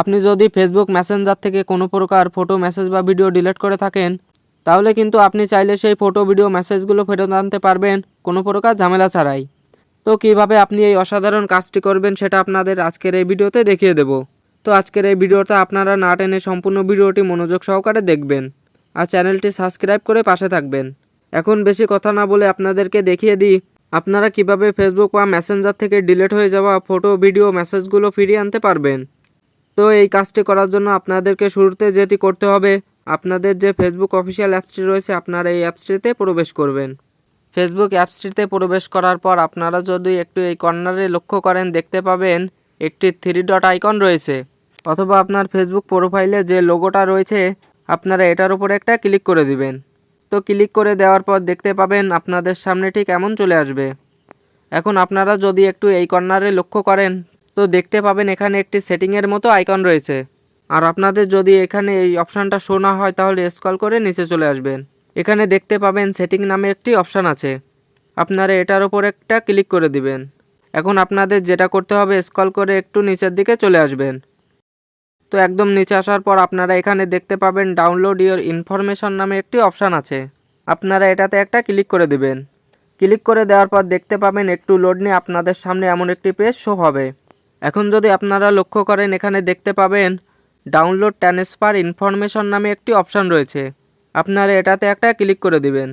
আপনি যদি Facebook Messenger থেকে কোনো প্রকার ফটো মেসেজ বা ভিডিও ডিলিট করে থাকেন, তাহলে কিন্তু আপনি চাইলে সেই ফটো ভিডিও মেসেজগুলো ফেরত আনতে পারবেন, কোনো প্রকার ঝামেলা ছাড়াই। তো কীভাবে আপনি এই অসাধারণ কাজটি করবেন সেটা আপনাদের আজকের এই ভিডিওতে দেখিয়ে দেব। তো আজকের এই ভিডিওটা আপনারা না টেনে সম্পূর্ণ ভিডিওটি মনোযোগ সহকারে দেখবেন আর চ্যানেলটি সাবস্ক্রাইব করে পাশে থাকবেন। এখন বেশি কথা না বলে আপনাদেরকে দেখিয়ে দিই, আপনারা কীভাবে ফেসবুক বা মেসেঞ্জার থেকে ডিলিট হয়ে যাওয়া ফটো ভিডিও মেসেজগুলো ফিরিয়ে আনতে পারবেন। তো এই কাজটি করার জন্য আপনাদেরকে শুরুতে যেটি করতে হবে, আপনাদের যে ফেসবুক অফিসিয়াল অ্যাপসটি রয়েছে, আপনারা এই অ্যাপসটিতে প্রবেশ করবেন। ফেসবুক অ্যাপসটিতে প্রবেশ করার পর আপনারা যদি একটু এই কর্নারে লক্ষ্য করেন, দেখতে পাবেন একটি থ্রি ডট আইকন রয়েছে। অথবা আপনার ফেসবুক প্রোফাইলে যে লোগোটা রয়েছে, আপনারা এটার উপরে একটা ক্লিক করে দিবেন। তো ক্লিক করে দেওয়ার পর দেখতে পাবেন আপনাদের সামনে ঠিক এমন চলে আসবে। এখন আপনারা যদি একটু এই কর্নারে লক্ষ্য করেন তো দেখতে পাবেন এখানে একটি সেটিংয়ের মতো আইকন রয়েছে। আর আপনাদের যদি এখানে এই অপশানটা শো না হয়, তাহলে স্ক্রল করে নিচে চলে আসবেন। এখানে দেখতে পাবেন সেটিং নামে একটি অপশান আছে। আপনারা এটার ওপর একটা ক্লিক করে দিবেন। এখন আপনাদের যেটা করতে হবে স্ক্রল করে একটু নিচের দিকে চলে আসবেন। তো একদম নিচে আসার পর আপনারা এখানে দেখতে পাবেন ডাউনলোড ইওর ইনফরমেশন নামে একটি অপশান আছে। আপনারা এটাতে একটা ক্লিক করে দিবেন। ক্লিক করে দেওয়ার পর দেখতে পাবেন, একটু লোড নিয়ে আপনাদের সামনে এমন একটি পেজ শো হবে। এখন যদি আপনারা লক্ষ্য করেন, এখানে দেখতে পাবেন ডাউনলোড ট্রান্সফার ইনফরমেশন নামে একটি অপশান রয়েছে। আপনারা এটাতে একটা ক্লিক করে দিবেন।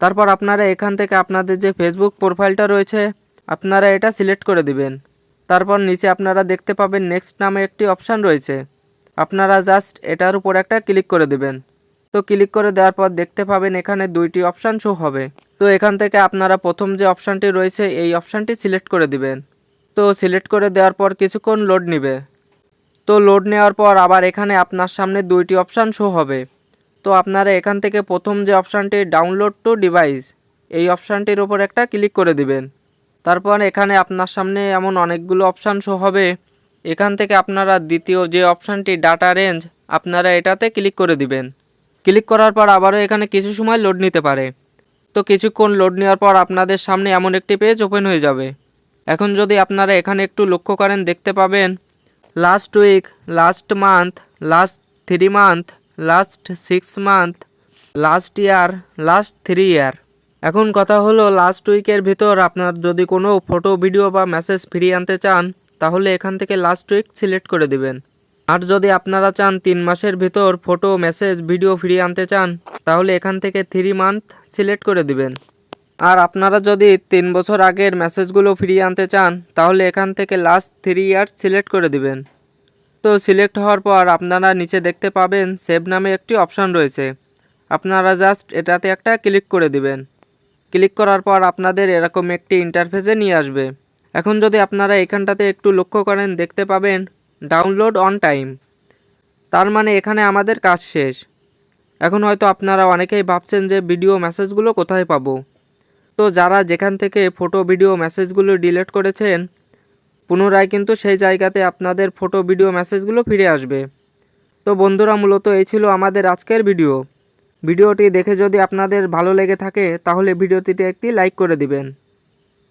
তারপর আপনারা এখান থেকে আপনাদের যে ফেসবুক প্রোফাইলটা রয়েছে, আপনারা এটা সিলেক্ট করে দিবেন। তারপর নিচে আপনারা দেখতে পাবেন নেক্সট নামে একটি অপশান রয়েছে। আপনারা জাস্ট এটার উপর একটা ক্লিক করে দিবেন। তো ক্লিক করে দেওয়ার পর দেখতে পাবেন এখানে দুইটি অপশান শো হবে। তো এখান থেকে আপনারা প্রথম যে অপশানটি রয়েছে, এই অপশানটি সিলেক্ট করে দিবেন। তো সিলেক্ট করে দেওয়ার পর কিছুক্ষণ লোড নেবে। তো লোড নেওয়ার পর আবার এখানে আপনার সামনে দুইটি অপশান শো হবে। তো আপনারা এখান থেকে প্রথম যে অপশানটি ডাউনলোড টু ডিভাইস, এই অপশানটির ওপর একটা ক্লিক করে দিবেন। তারপর এখানে আপনার সামনে এমন অনেকগুলো অপশান শো হবে। এখান থেকে আপনারা দ্বিতীয় যে অপশানটি ডাটা রেঞ্জ, আপনারা এটাতে ক্লিক করে দিবেন। ক্লিক করার পর আবারও এখানে কিছু সময় লোড নিতে পারে। তো কিছুক্ষণ লোড নেওয়ার পর আপনাদের সামনে এমন একটি পেজ ওপেন হয়ে যাবে। এখন যদি আপনারা এখানে একটু লক্ষ্য করেন, দেখতে পাবেন last week last month last three month last six month last year last three year এখন কথা হলো লাস্ট উইকের ভিতর আপনার যদি কোনো ফটো ভিডিও বা মেসেজ ফিরিয়ে আনতে চান, তাহলে এখান থেকে লাস্ট উইক সিলেক্ট করে দিবেন। আর যদি আপনারা চান তিন মাসের ভিতর ফটো মেসেজ ভিডিও ফিরিয়ে আনতে চান, তাহলে এখান থেকে থ্রি মান্থ সিলেক্ট করে দিবেন। আর আপনারা যদি তিন বছর আগের মেসেজগুলো ফিরিয়ে আনতে চান, তাহলে এখান থেকে লাস্ট থ্রি ইয়ার্স সিলেক্ট করে দিবেন। তো সিলেক্ট হওয়ার পর আপনারা নিচে দেখতে পাবেন সেভ নামে একটি অপশান রয়েছে। আপনারা জাস্ট এটাতে একটা ক্লিক করে দিবেন। ক্লিক করার পর আপনাদের এরকম একটি ইন্টারফেসে নিয়ে আসবে। এখন যদি আপনারা এখানটাতে একটু লক্ষ্য করেন, দেখতে পাবেন ডাউনলোড অন টাইম তার মানে এখানে আমাদের কাজ শেষ। এখন হয়তো আপনারা অনেকেই ভাবছেন যে ভিডিও মেসেজগুলো কোথায় পাবো? তো যারা যেখান থেকে ফটো ভিডিও মেসেজগুলো ডিলিট করেছেন, পুনরায় কিন্তু সেই জায়গাতে আপনাদের ফটো ভিডিও মেসেজগুলো ফিরে আসবে। তো বন্ধুরা, মূলত এই ছিল আমাদের আজকের ভিডিও ভিডিওটি দেখে যদি আপনাদের ভালো লেগে থাকে, তাহলে ভিডিওটিতে একটি লাইক করে দিবেন।